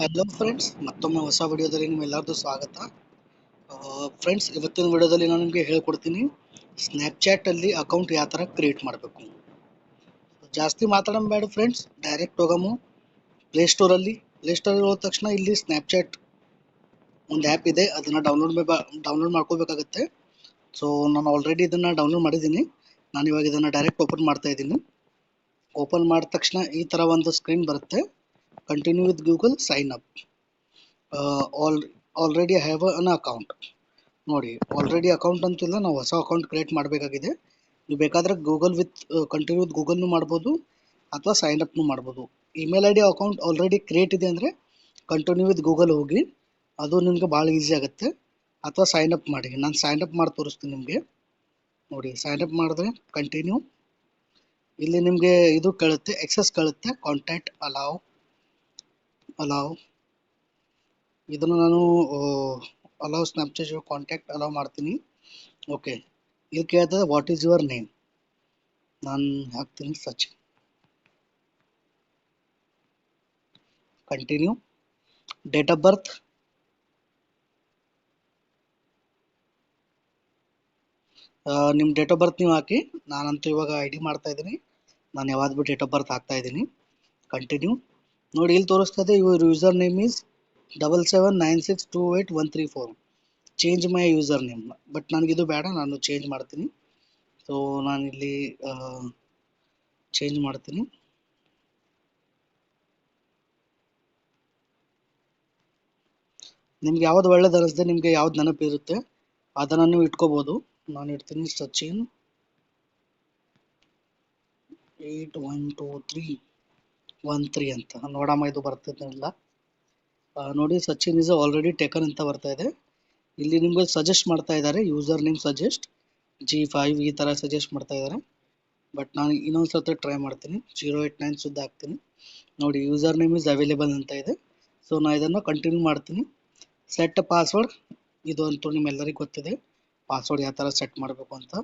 Hello friends ಮತ್ತೊಮ್ಮೆ ಹೊಸ ವಿಡಿಯೋದಲ್ಲಿ ನಿಮ್ಮೆಲ್ಲರದು ಸ್ವಾಗತ. ಫ್ರೆಂಡ್ಸ್ ಇವತ್ತಿನ ವಿಡಿಯೋದಲ್ಲಿ ನಾನು ನಿಮಗೆ ಹೇಳ್ಕೊಡ್ತೀನಿ ಸ್ನ್ಯಾಪ್ಚಾಟಲ್ಲಿ ಅಕೌಂಟ್ ಯಾವ ಥರ ಕ್ರಿಯೇಟ್ ಮಾಡಬೇಕು. ಜಾಸ್ತಿ ಮಾತಾಡೋಣ ಫ್ರೆಂಡ್ಸ್ ಡೈರೆಕ್ಟ್ ಹೋಗಮು ಪ್ಲೇಸ್ಟೋರಲ್ಲಿ ಪ್ಲೇಸ್ಟೋರಲ್ಲಿ ಹೋದ ತಕ್ಷಣ ಇಲ್ಲಿ ಸ್ನ್ಯಾಪ್ಚಾಟ್ ಒಂದು ಆ್ಯಪ್ ಇದೆ, ಅದನ್ನು ಡೌನ್ಲೋಡ್ ಡೌನ್ಲೋಡ್ ಮಾಡ್ಕೋಬೇಕಾಗತ್ತೆ. ಸೊ ನಾನು ಆಲ್ರೆಡಿ ಇದನ್ನು ಡೌನ್ಲೋಡ್ ಮಾಡಿದ್ದೀನಿ. ನಾನು ಇವಾಗ ಇದನ್ನು ಡೈರೆಕ್ಟ್ ಓಪನ್ ಮಾಡ್ತಾ ಇದ್ದೀನಿ. ಓಪನ್ ಮಾಡಿದ ತಕ್ಷಣ ಈ ಥರ ಒಂದು ಸ್ಕ್ರೀನ್ ಬರುತ್ತೆ. Continue with Google sign up all already have an account ನೋಡಿ ಆಲ್ರೆಡಿ ಅಕೌಂಟ್ ಅಂತಿಲ್ಲ, ನಾವು ಹೊಸ ಅಕೌಂಟ್ ಕ್ರಿಯೇಟ್ ಮಾಡಬೇಕಾಗಿದೆ. ನೀವು ಬೇಕಾದರೆ ಗೂಗಲ್ ವಿತ್ ಕಂಟಿನ್ಯೂ ವಿತ್ ಗೂಗಲ್ನು ಮಾಡ್ಬೋದು, ಅಥವಾ ಸೈನ್ ಅಪ್ನು ಮಾಡ್ಬೋದು. Email I D account already create ಇದೆ ಅಂದರೆ ಕಂಟಿನ್ಯೂ ವಿತ್ ಗೂಗಲ್ ಹೋಗಿ, ಅದು ನಿಮಗೆ ಭಾಳ ಈಸಿ ಆಗುತ್ತೆ. ಅಥವಾ ಸೈನ್ ಅಪ್ ಮಾಡಿ. ನಾನು ಸೈನ್ ಅಪ್ ಮಾಡಿ ತೋರಿಸ್ತೀನಿ ನಿಮಗೆ. ನೋಡಿ ಸೈನ್ ಅಪ್ ಮಾಡಿದ್ರೆ ಕಂಟಿನ್ಯೂ ಇಲ್ಲಿ ನಿಮಗೆ ಇದು ಕೇಳುತ್ತೆ ಎಕ್ಸಸ್ ಕೇಳುತ್ತೆ ಕಾಂಟ್ಯಾಕ್ಟ್ ಅಲಾವ್ ಅಲಾವ್ ಇದನ್ನು ನಾನು ಅಲಾವ್ ಸ್ನ್ಯಾಪ್ಚಾಟ್ ಕಾಂಟ್ಯಾಕ್ಟ್ ಅಲೌ ಮಾಡ್ತೀನಿ. ಓಕೆ ಇಲ್ಲಿ ಕೇಳ್ತದೆ ವಾಟ್ ಈಸ್ ಯುವರ್ ನೇಮ್ ನಾನು ಹಾಕ್ತೀನಿ Sachin continue date of birth ನಿಮ್ಮ ಡೇಟ್ ಆಫ್ ಬರ್ತ್ ನೀವು ಹಾಕಿ. ನಾನಂತೂ ಇವಾಗ ಐ ಡಿ ಮಾಡ್ತಾ ಇದ್ದೀನಿ. ನಾನು ಯಾವಾಗ ಬಿ ಡೇಟ್ ಆಫ್ ಬರ್ತ್ ಹಾಕ್ತಾ ಇದ್ದೀನಿ. ಕಂಟಿನ್ಯೂ ನೋಡಿ, ಇಲ್ಲಿ ತೋರಿಸ್ತದೆ, ಇವ್ರ user name is double seven nine six two eight one three four change my user name but ನನಗಿದು ಬೇಡ, ನಾನು ಚೇಂಜ್ ಮಾಡ್ತೀನಿ. ಸೊ ನಾನಿಲ್ಲಿ ಚೇಂಜ್ ಮಾಡ್ತೀನಿ. ನಿಮ್ಗೆ ಯಾವ್ದು ಒಳ್ಳೇದು ಅನಿಸ್ದೆ, ನಿಮಗೆ ಯಾವ್ದು ನೆನಪಿರುತ್ತೆ ಅದನ್ನು ನೀವು ಇಟ್ಕೋಬೋದು. ನಾನು ಇಡ್ತೀನಿ Sachin eight one two three one three ಅಂತ. ನೋಡಮ್ಮ, ಇದು ಬರ್ತಿದ್ದಿಲ್ಲ ನೋಡಿ, ಸಚಿನ್ ಇಸ್ ಆಲ್ರೆಡಿ ಟೇಕನ್ ಅಂತ ಬರ್ತಾ ಇದೆ. ಇಲ್ಲಿ ನಿಮಗೆ ಸಜೆಸ್ಟ್ ಮಾಡ್ತಾ ಇದ್ದಾರೆ user name suggest G five ಈ ಥರ ಸಜೆಸ್ಟ್ ಮಾಡ್ತಾ ಇದ್ದಾರೆ. ಬಟ್ ನಾನು ಇನ್ನೊಂದು ಸರ್ತಿ ಟ್ರೈ ಮಾಡ್ತೀನಿ. ಜೀರೋ ಏಯ್ಟ್ ನೈನ್ ಸುದ್ದ ಹಾಕ್ತೀನಿ. ನೋಡಿ ಯೂಸರ್ ನೇಮ್ ಇಸ್ ಅವೈಲೇಬಲ್ ಅಂತ ಇದೆ. ಸೊ ನಾನು ಇದನ್ನು ಕಂಟಿನ್ಯೂ ಮಾಡ್ತೀನಿ. ಸೆಟ್ ಪಾಸ್ವರ್ಡ್ ಇದು ಅಂತೂ ನಿಮ್ಮೆಲ್ಲರಿಗೂ ಗೊತ್ತಿದೆ. ಪಾಸ್ವರ್ಡ್ ಯಾವ ಥರ ಸೆಟ್ ಮಾಡಬೇಕು ಅಂತ.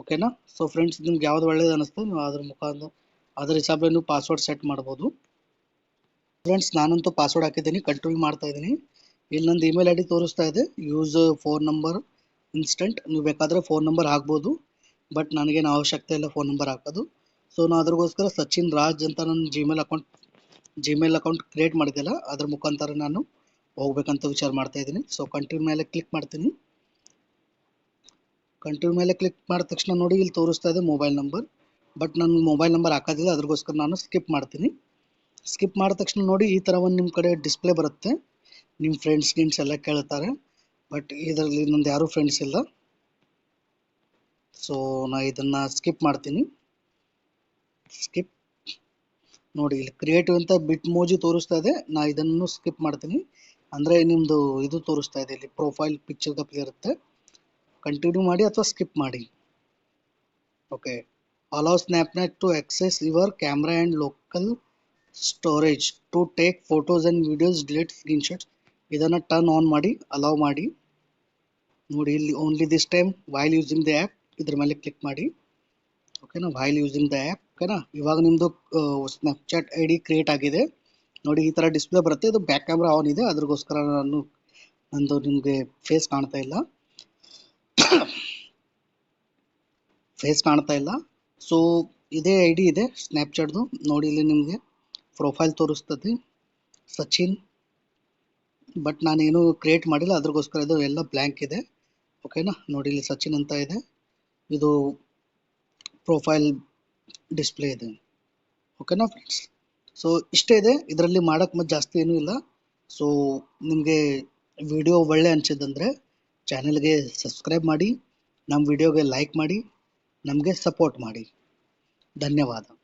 ಓಕೆನಾ ಸೊ ಫ್ರೆಂಡ್ಸ್ ನಿಮ್ಗೆ ಯಾವ್ದು ಒಳ್ಳೇದು ಅನ್ನಿಸ್ತದೆ ನೀವು ಅದ್ರ ಮುಖಾಂತರ ಅದ್ರ ಹಿಸಾಬಲ್ಲಿ ನೀವು ಪಾಸ್ವರ್ಡ್ ಸೆಟ್ ಮಾಡ್ಬೋದು. ಫ್ರೆಂಡ್ಸ್ ನಾನಂತೂ ಪಾಸ್ವರ್ಡ್ ಹಾಕಿದ್ದೀನಿ ಕಂಟಿನ್ಯೂ ಮಾಡ್ತಾ ಇದ್ದೀನಿ. ಇಲ್ಲಿ ನಂದು ಇಮೇಲ್ ಐ ಡಿ ತೋರಿಸ್ತಾ ಇದೆ. ಯೂಸ್ ಫೋನ್ ನಂಬರ್ ಇನ್ಸ್ಟೆಂಟ್ ನೀವು ಬೇಕಾದರೆ ಫೋನ್ ನಂಬರ್ ಹಾಕ್ಬೋದು. ಬಟ್ ನನಗೇನು ಅವಶ್ಯಕತೆ ಇಲ್ಲ ಫೋನ್ ನಂಬರ್ ಹಾಕೋದು. ಸೊ ನಾನು ಅದ್ರಗೋಸ್ಕರ ಸಚಿನ್ ರಾಜ್ ಅಂತ ನನ್ನ Gmail account Gmail account create ಮಾಡಿದ್ದೆಲ್ಲ ಅದ್ರ ಮುಖಾಂತರ ನಾನು ಹೋಗ್ಬೇಕಂತ ವಿಚಾರ ಮಾಡ್ತಾ ಇದ್ದೀನಿ. ಸೊ ಕಂಟಿನ್ಯೂ ಮೇಲೆ ಕ್ಲಿಕ್ ಮಾಡ್ತೀನಿ. ಕಂಟಿನ್ಯೂ ಮೇಲೆ ಕ್ಲಿಕ್ ಮಾಡಿದ ತಕ್ಷಣ ನೋಡಿ, ಇಲ್ಲಿ ತೋರಿಸ್ತಾ ಇದೆ ಮೊಬೈಲ್ ನಂಬರ್ ಬಟ್ ನನ್ನ ಮೊಬೈಲ್ ನಂಬರ್ ಹಾಕೋದಿಲ್ಲ, ಅದ್ರಗೋಸ್ಕರ ನಾನು ಸ್ಕಿಪ್ ಮಾಡ್ತೀನಿ. ಸ್ಕಿಪ್ ಮಾಡಿದ ತಕ್ಷಣ ನೋಡಿ, ಈ ಥರ ಒಂದು ನಿಮ್ಮ ಕಡೆ ಡಿಸ್ಪ್ಲೇ ಬರುತ್ತೆ. ನಿಮ್ಮ ಫ್ರೆಂಡ್ಸ್ ಗಿಂಡ್ಸ್ ಎಲ್ಲ ಕೇಳ್ತಾರೆ. ಬಟ್ ಇದರಲ್ಲಿ ನಂದು ಯಾರೂ ಫ್ರೆಂಡ್ಸ್ ಇಲ್ಲ. ಸೊ ನಾ ಇದನ್ನು ಸ್ಕಿಪ್ ಮಾಡ್ತೀನಿ. ಸ್ಕಿಪ್. ನೋಡಿ, ಇಲ್ಲಿ ಕ್ರಿಯೇಟಿವ್ ಅಂತ ಬಿಟ್ ಮೋಜಿ ತೋರಿಸ್ತಾ ಇದೆ. ನಾ ಇದನ್ನು ಸ್ಕಿಪ್ ಮಾಡ್ತೀನಿ. ಅಂದರೆ ನಿಮ್ಮದು ಇದು ತೋರಿಸ್ತಾ ಇದೆ, ಇಲ್ಲಿ ಪ್ರೊಫೈಲ್ ಪಿಕ್ಚರ್ ಕಪ್ಲಿ ಇರುತ್ತೆ. ಕಂಟಿನ್ಯೂ ಮಾಡಿ ಅಥವಾ ಸ್ಕಿಪ್ ಮಾಡಿ? Okay allow Snapchat to access your camera and local storage to take photos and videos, delete screenshots. ಇದನ್ನು ಟರ್ನ್ ಆನ್ ಮಾಡಿ ಅಲೌ ಮಾಡಿ. ನೋಡಿ, ಇಲ್ಲಿ only this time while using the app ಇದ್ರ ಮೇಲೆ ಕ್ಲಿಕ್ ಮಾಡಿ. ಓಕೆನಾ ವೈಲ್ ಯೂಸಿಂಗ್ ದ ಆ್ಯಪ್ ಓಕೆನಾ ಇವಾಗ ನಿಮ್ಮದು ಸ್ನ್ಯಾಪ್ಚಾಟ್ ಐ ಡಿ ಕ್ರಿಯೇಟ್ ಆಗಿದೆ. ನೋಡಿ, ಈ ಥರ ಡಿಸ್ಪ್ಲೇ ಬರುತ್ತೆ. ಇದು ಬ್ಯಾಕ್ ಕ್ಯಾಮ್ರಾ ಆನ್ ಇದೆ. ಅದ್ರಗೋಸ್ಕರ ನಾನು, ನಂದು ನಿಮಗೆ ಫೇಸ್ ಕಾಣ್ತಾ ಇಲ್ಲ. ಫೇಸ್ ಕಾಣ್ತಾ ಇಲ್ಲ. ಸೊ ಇದೇ ಐ ಡಿ ಇದೆ ಸ್ನ್ಯಾಪ್ಚಾಟ್ದು ನೋಡಿ ಇಲ್ಲಿ ನಿಮಗೆ ಪ್ರೊಫೈಲ್ ತೋರಿಸ್ತದೆ. ಸಚಿನ್. ಬಟ್ ನಾನೇನು ಕ್ರಿಯೇಟ್ ಮಾಡಿಲ್ಲ, ಅದ್ರಗೋಸ್ಕರ ಇದು ಎಲ್ಲ ಬ್ಲ್ಯಾಂಕ್ ಇದೆ. ಓಕೆನಾ ನೋಡಿ ಇಲ್ಲಿ ಸಚಿನ್ ಅಂತ ಇದೆ. ಇದು ಪ್ರೊಫೈಲ್ ಡಿಸ್ಪ್ಲೇ ಇದೆ. ಓಕೆನಾ ಫ್ರೆಂಡ್ಸ್ ಸೊ ಇಷ್ಟೇ ಇದೆ. ಇದರಲ್ಲಿ ಮಾಡೋಕ್ಕೆ ಮತ್ತೆ ಜಾಸ್ತಿ ಏನೂ ಇಲ್ಲ. ಸೊ ನಿಮಗೆ ವಿಡಿಯೋ ಒಳ್ಳೆ ಅನಿಸಿದಂದರೆ ಚಾನೆಲ್ಗೆ ಸಬ್ಸ್ಕ್ರೈಬ್ ಮಾಡಿ ನಮ್ಮ ವಿಡಿಯೋಗೆ ಲೈಕ್ ಮಾಡಿ. ನಮಗೆ ಸಪೋರ್ಟ್ ಮಾಡಿ. ಧನ್ಯವಾದ.